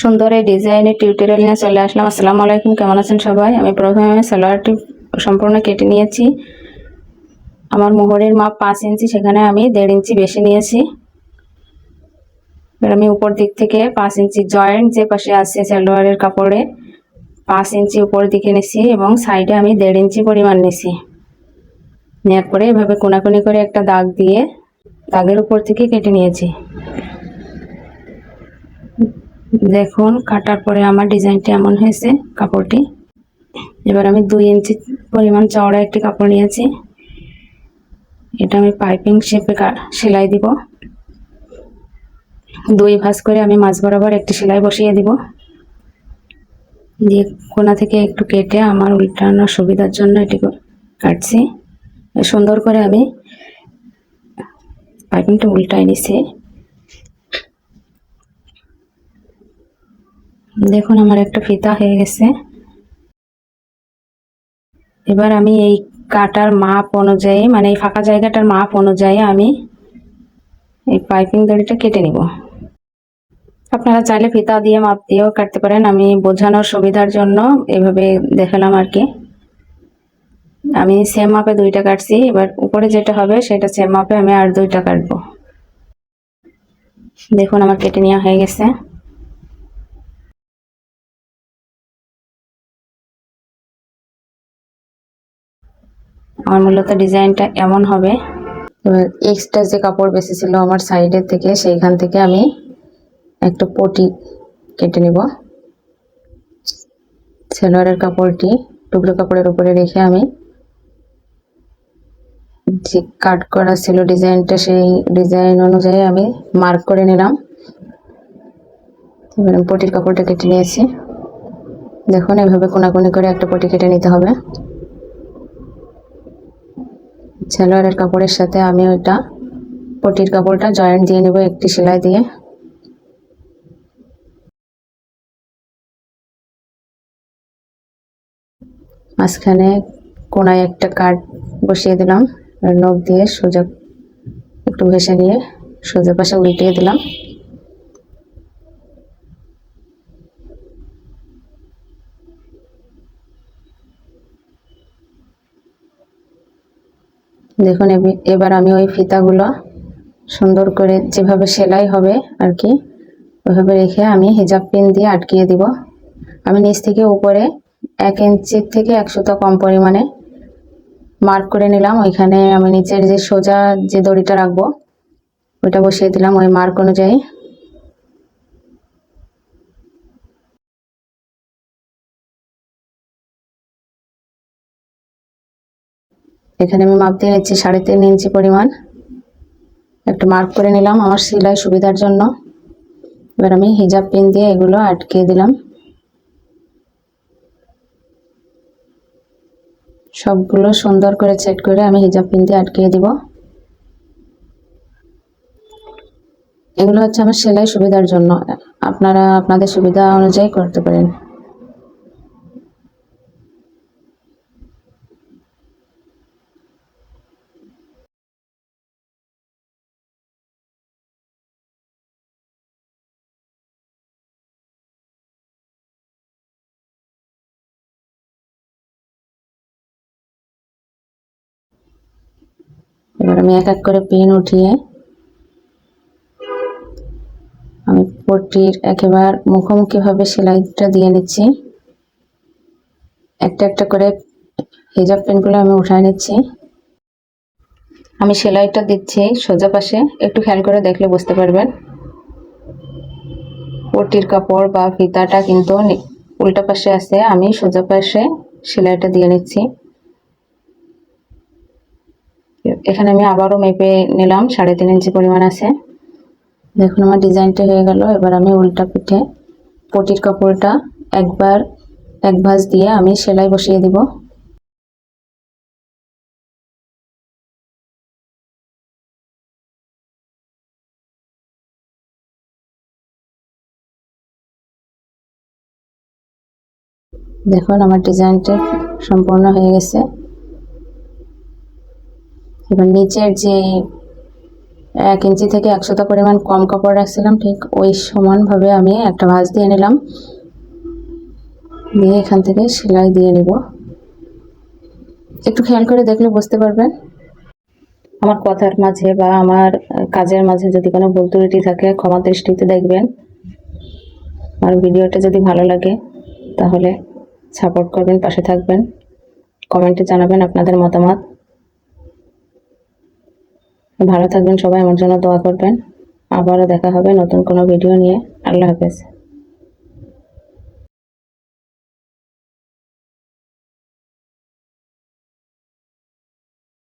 সুন্দর এই ডিজাইনের টিউটোরিয়াল নিয়ে চলে আসলাম। আসসালামু আলাইকুম, কেমন আছেন সবাই? আমি প্রথমে আমি সালোয়ারটি সম্পূর্ণ কেটে নিয়েছি। আমার মোহরের মাপ পাঁচ ইঞ্চি, সেখানে আমি দেড় ইঞ্চি বেশি নিয়েছি। এবার আমি উপর দিক থেকে পাঁচ ইঞ্চি জয়েন্ট যে পাশে আছে সালোয়ারের কাপড়ে, পাঁচ ইঞ্চি উপর দিকে নিছি এবং সাইডে আমি দেড় ইঞ্চি পরিমাণ নিছি। নেওয়ার পরে এভাবে কোনাকুনি করে একটা দাগ দিয়ে দাগের উপর থেকে কেটে নিয়েছি। দেখুন, কাটার পরে আমার ডিজাইনটি এমন হয়েছে কাপড়টি। এবার আমি দুই ইঞ্চি পরিমাণ চওড়া একটি কাপড় নিয়েছি। এটা আমি পাইপিং শেপে সেলাই দিব। দুই ভাঁজ করে আমি মাঝ বরাবর একটি সেলাই বসিয়ে দিব। দিয়ে কোনা থেকে একটু কেটে আমার উল্টানোর সুবিধার জন্য এটি কাটছি। সুন্দর করে আমি পাইপিংটা উল্টাই নিছি। দেখুন, আমার একটা ফিতা হয়ে গেছে। এবার আমি এই কাটার মাপ অনুযায়ী মানে এই ফাঁকা জায়গাটার মাপ অনুযায়ী আমি এই পাইপিং দড়িটা কেটে নিব। আপনারা চাইলে ফিতা দিয়ে, মাপ দিয়েও কাটতে পারেন। আমি বোঝানোর সুবিধার জন্য এভাবে দেখালাম আর কি। আমি সেম মাপে দুইটা কাটছি। এবার উপরে যেটা হবে, সেটা সেম মাপে আমি আর দুইটা কাটবো। দেখুন, আমার কেটে নেওয়া হয়ে গেছে। আমার মূলত ডিজাইনটা এমন হবে। এক্সট্রা যে কাপড় বেশি ছিল আমার সাইডের থেকে, সেইখান থেকে আমি একটা পটি কেটে নিব। সেলোয়ারের কাপড়টি, টুকরো কাপড়ের উপরে রেখে আমি যে কাট করা ছিল ডিজাইনটা, সেই ডিজাইন অনুযায়ী আমি মার্ক করে নিলাম। এবার পটির কাপড়টা কেটে নিয়েছি। দেখুন, এভাবে কোনাকুনি করে একটা পটি কেটে নিতে হবে। সালোয়ারের কাপড়ের সাথে আমি ওইটা পটির কাপড়টা জয়েন্ট দিয়ে নেব, একটি সেলাই দিয়ে। মাঝখানে কোনায় একটা কাট বসিয়ে দিলাম নখ দিয়ে সোজা একটু ভেসে নিয়ে সোজা পাশে উল্টিয়ে দিলাম। দেখুন, এবার আমি ওই ফিতাগুলো সুন্দর করে যেভাবে সেলাই হবে আর কি, ওইভাবে রেখে আমি হিজাব পিন দিয়ে আটকিয়ে দিব। আমি নিচ থেকে উপরে এক ইঞ্চির থেকে এক সুতো কম পরিমাণে মার্ক করে নিলাম। ওইখানে আমি নিচের যে সোজা যে দড়িটা রাখব, ওইটা বসিয়ে দিলাম। ওই মার্ক অনুযায়ী এখানে আমি মাপ দিয়ে নিচ্ছি সাড়ে তিন ইঞ্চি পরিমাণ। একটু মার্ক করে নিলাম আমার সেলাই সুবিধার জন্য। এবার আমি হিজাব পিন দিয়ে এগুলো আটকে দিলাম। সবগুলো সুন্দর করে সেট করে আমি হিজাব পিন দিয়ে আটকিয়ে দিব। এগুলো হচ্ছে আমার সেলাই সুবিধার জন্য। আপনারা আপনাদের সুবিধা অনুযায়ী করতে পারেন। এবার আমি এক এক করে পেন উঠিয়ে আমি পট্টির একেবারে মুখোমুখিভাবে সেলাইটা দিয়ে নিচ্ছি। একটা একটা করে হিজাব পিনগুলো আমি উঠায় নিচ্ছি। আমি সেলাইটা দিচ্ছি সোজা পাশে। একটু খেয়াল করে দেখলে বুঝতে পারবেন। পট্টির কাপড় বা ফিতাটা কিন্তু উল্টা পাশে আছে। আমি সোজা পাশে সেলাইটা দিয়ে নিচ্ছি। এখানে আমি আবারও মেপে নিলাম, সাড়ে তিন ইঞ্চি পরিমাণ আছে। দেখুন, আমার ডিজাইনটা হয়ে গেল। এবার আমি উল্টা পিঠে পটির কাপড়টা একবার এক ভাঁজ দিয়ে আমি সেলাই বসিয়ে দিব। দেখুন, আমার ডিজাইনটা সম্পূর্ণ হয়ে গেছে। এবার নিচের যে, এক ইঞ্চি থেকে একশোটা পরিমাণ কম কাপড় রাখছিলাম, ঠিক ওই সমানভাবে আমি একটা ভাঁজ দিয়ে নিলাম। দিয়ে এখান থেকে সেলাই দিয়ে নিব। একটু খেয়াল করে দেখলে বুঝতে পারবেন। আমার কথার মাঝে বা আমার কাজের মাঝে যদি কোনো ভুল ত্রুটি থাকে, ক্ষমা দৃষ্টিতে দেখবেন। আমার ভিডিওটা যদি ভালো লাগে, তাহলে সাপোর্ট করবেন, পাশে থাকবেন। কমেন্টে জানাবেন আপনাদের মতামত। ভালো থাকবেন সবাই, আমার জন্য দোয়া করবেন। আবারও দেখা হবে নতুন কোনো ভিডিও নিয়ে। আল্লাহ হাফেজ।